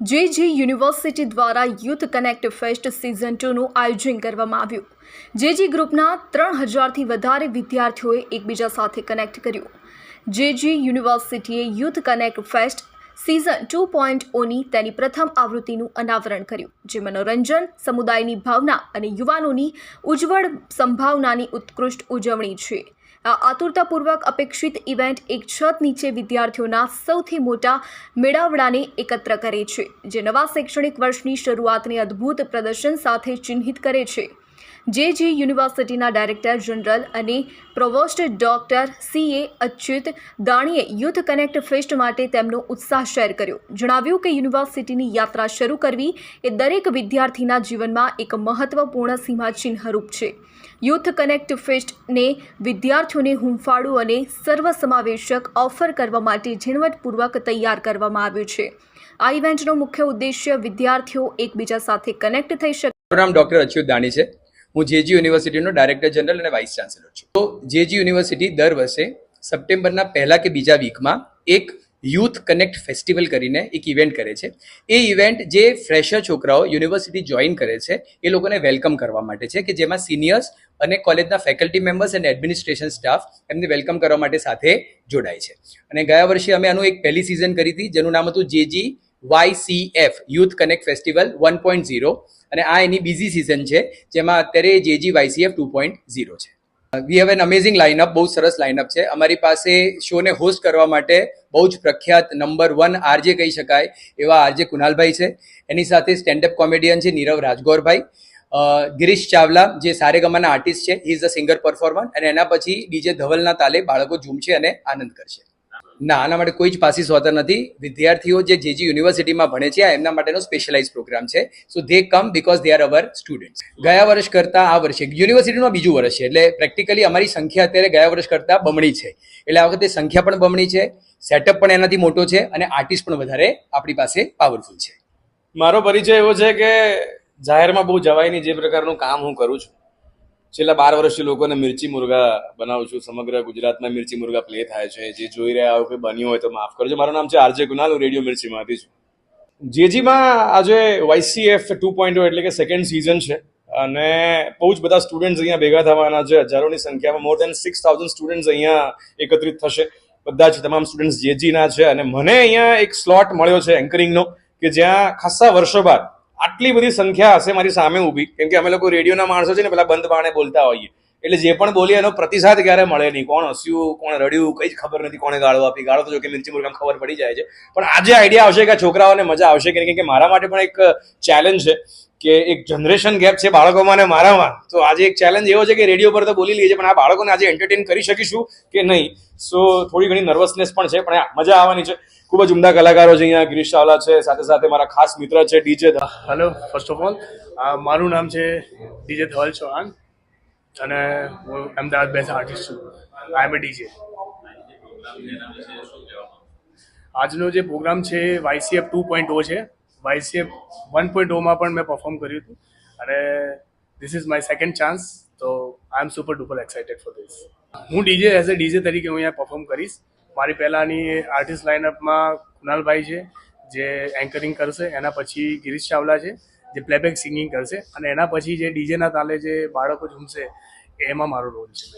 જે યુનિવર્સિટી દ્વારા youth connect fest season ટુનું આયોજન કરવામાં આવ્યું. જે જે ગ્રુપના ત્રણ હજારથી વધારે વિદ્યાર્થીઓએ એકબીજા સાથે કનેક્ટ કર્યું. જે જી યુનિવર્સિટીએ youth connect fest season two point ઓની તેની પ્રથમ આવૃત્તિનું અનાવરણ કર્યું, જે મનોરંજન, સમુદાયની ભાવના અને યુવાનોની ઉજ્જવળ સંભાવનાની ઉત્કૃષ્ટ ઉજવણી છે. આ આતુરતાપૂર્વક અપેક્ષિત ઇવેન્ટ એક છત નીચે વિદ્યાર્થીઓના સૌથી મોટા મેળાવડાને એકત્ર કરે છે, જે નવા શૈક્ષણિક વર્ષની શરૂઆતને અદ્ભુત પ્રદર્શન સાથે ચિહ્નિત કરે છે. જે જે યુનિવર્સિટીના ડાયરેક્ટર જનરલ અને provost doctor C A Achyut દાણીએ youth connect fest માટે તેમનો ઉત્સાહ શેર કર્યો. જણાવ્યું કે યુનિવર્સિટીની યાત્રા શરૂ કરવી એ દરેક વિદ્યાર્થીના જીવનમાં એક મહત્વપૂર્ણ સીમાચિહ્નરૂપ છે. યુથ કનેક્ટ ફેસ્ટને વિદ્યાર્થીઓને હૂંફાળું અને સર્વસમાવેશક ઓફર કરવા માટે ઝીણવટપૂર્વક તૈયાર કરવામાં આવ્યું છે. આ ઇવેન્ટનો મુખ્ય ઉદ્દેશ્ય વિદ્યાર્થીઓ એકબીજા સાથે કનેક્ટ થઈ શકે. નામ ડોક્ટર અચ્યુત દાણી છે. હું જેજી યુનિવર્સિટીનો ડાયરેક્ટર જનરલ અને વાઇસ ચાન્સેલર છું. તો જેજી યુનિવર્સિટી દર વર્ષે સપ્ટેમ્બરના પહેલા કે બીજા વીકમાં એક યુથ કનેક્ટ ફેસ્ટિવલ કરીને એક ઇવેન્ટ કરે છે. એ ઇવેન્ટ જે ફ્રેશર છોકરાઓ યુનિવર્સિટી જોઈન કરે છે, એ લોકોને વેલકમ કરવા માટે છે કે જેમાં સિનિયર્સ અને કોલેજના ફેકલ્ટી મેમ્બર્સ અને એડમિનિસ્ટ્રેશન સ્ટાફ એમને વેલકમ કરવા માટે સાથે જોડાય છે. અને ગયા વર્ષે અમે આનું એક પહેલી સિઝન કરી હતી, જેનું નામ હતું JG Y C F youth connect festival one point zero અને આ એની બીજી સિઝન છે, જેમાં અત્યારે JG YCF two point zero છે. We have an amazing lineup બહુ સરસ લાઇનઅપ છે. અમારી પાસે શોને હોસ્ટ કરવા માટે બહુ જ પ્રખ્યાત નંબર વન આરજે કહી શકાય, એવા આરજે કુનાલભાઈ છે. એની સાથે સ્ટેન્ડઅપ કોમેડિયન છે નીરવ રાજગોરભાઈ. ગિરીશ ચાવલા, જે સારેગમાના આર્ટિસ્ટ છે he is a singer performer અને એના પછી ડીજે ધવલના તાલે બાળકો ઝૂમશે અને આનંદ કરશે. ના, આના માટે કોઈ જ પાસીસ હોતા નથી. વિદ્યાર્થીઓ જે જેજી યુનિવર્સિટીમાં ભણે છે એમના માટેનો સ્પેશિયલાઇઝ પ્રોગ્રામ છે. So they come because they are our students ગયા વર્ષ કરતાં આ વર્ષે, યુનિવર્સિટીમાં બીજું વર્ષ છે, એટલે પ્રેક્ટિકલી અમારી સંખ્યા અત્યારે ગયા વર્ષ કરતાં બમણી છે. એટલે આ વખતે સંખ્યા પણ બમણી છે સેટઅપ પણ એનાથી મોટો છે, અને આર્ટિસ્ટ પણ વધારે આપણી પાસે પાવરફુલ છે. મારો પરિચય એવો છે કે જાહેરમાં બહુ જવાયની જે પ્રકારનું કામ હું કરું છું. છેલ્લા બાર વર્ષથી લોકોને મિર્ચી મુર્ગા બનાવું છું. સમગ્ર ગુજરાતમાં મિર્ચી મુર્ગા પ્લે થાય છે. જે જોઈ રહ્યા હોય કોઈ બન્યું હોય તો માફ કરજો. મારું નામ છે આરજે કુનાલ. હું રેડિયો મિર્ચીમાંથી છું. જેજીમાં આજે વાયસીએફ ટુ પોઈન્ટ એટલે કે સેકન્ડ સિઝન છે. અને બહુ જ બધા સ્ટુડન્ટ્સ અહીંયા ભેગા થવાના છે. હજારોની સંખ્યામાં more than six thousand students અહીંયા એકત્રિત થશે. બધા જ તમામ સ્ટુડન્ટ્સ જેજીના છે. અને મને અહીંયા એક સ્લોટ મળ્યો છે એન્કરિંગનો કે જ્યાં ખાસ્સા વર્ષો બાદ આટલી બધી સંખ્યા હશે મારી સામે ઊભી. કેમ કે અમે લોકો રેડિયોના માણસો છે ને, પેલા બંધ બાણે બોલતા હોઈએ. એટલે જે પણ બોલીએ એનો પ્રતિસાદ ક્યારે મળે નહીં. કોણ હસ્યું, કોણ રડ્યું, કઈ જ ખબર નથી કોણે ગાળો આપી. ગાળો તો જો કે મિર્ચી મુર્ગામ ખબર પડી જાય છે. પણ આજે આઈડિયા આવશે કે છોકરાઓને મજા આવશે કે નહીં. કે મારા માટે પણ એક ચેલેન્જ છે કે એક જનરેશન ગેપ છે બાળકોમાં અને મારામાં. તો આજે એક ચેલેન્જ એવો છે કે રેડિયો પર તો બોલી લઈએ પણ આ બાળકોને આજે એન્ટરટેન કરી શકીશું કે નહીં? સો થોડી ઘણી નર્વસનેસ પણ છે, પણ મજા આવવાની છે. ખૂબ જ ઉમદા કલાકારો છે અહીંયા. ગિરીશ ચાવલા છે, સાથે સાથે મારા ખાસ મિત્ર છે DJ hello first of all મારું નામ છે ડીજે ધવલ ચૌહાણ અને હું અમદાવાદ બેસ્ટ આર્ટિસ્ટ છું. આઈ એમ એ ડીજે આજનો જે પ્રોગ્રામ છે વાયસીએફ ટુ પોઈન્ટ ઓ છે. વાયસીએફ વન પોઈન્ટ ઓમાં પણ મેં પરફોર્મ કર્યું હતું અને this is my second chance તો I am super duper excited for this હું ડીજે એઝ અ ડીજે તરીકે હું અહીંયા પરફોર્મ કરીશ. મારી પહેલાંની આર્ટિસ્ટ લાઇનઅપમાં કુનાલભાઈ છે, જે એન્કરિંગ કરશે, એના પછી ગિરીશ ચાવલા છે, જે પ્લેબેક સિંગિંગ કરશે અને એના પછી જે ડીજેના તાલે જે બાળકો ઝૂમશે, એમાં મારો રોલ છે.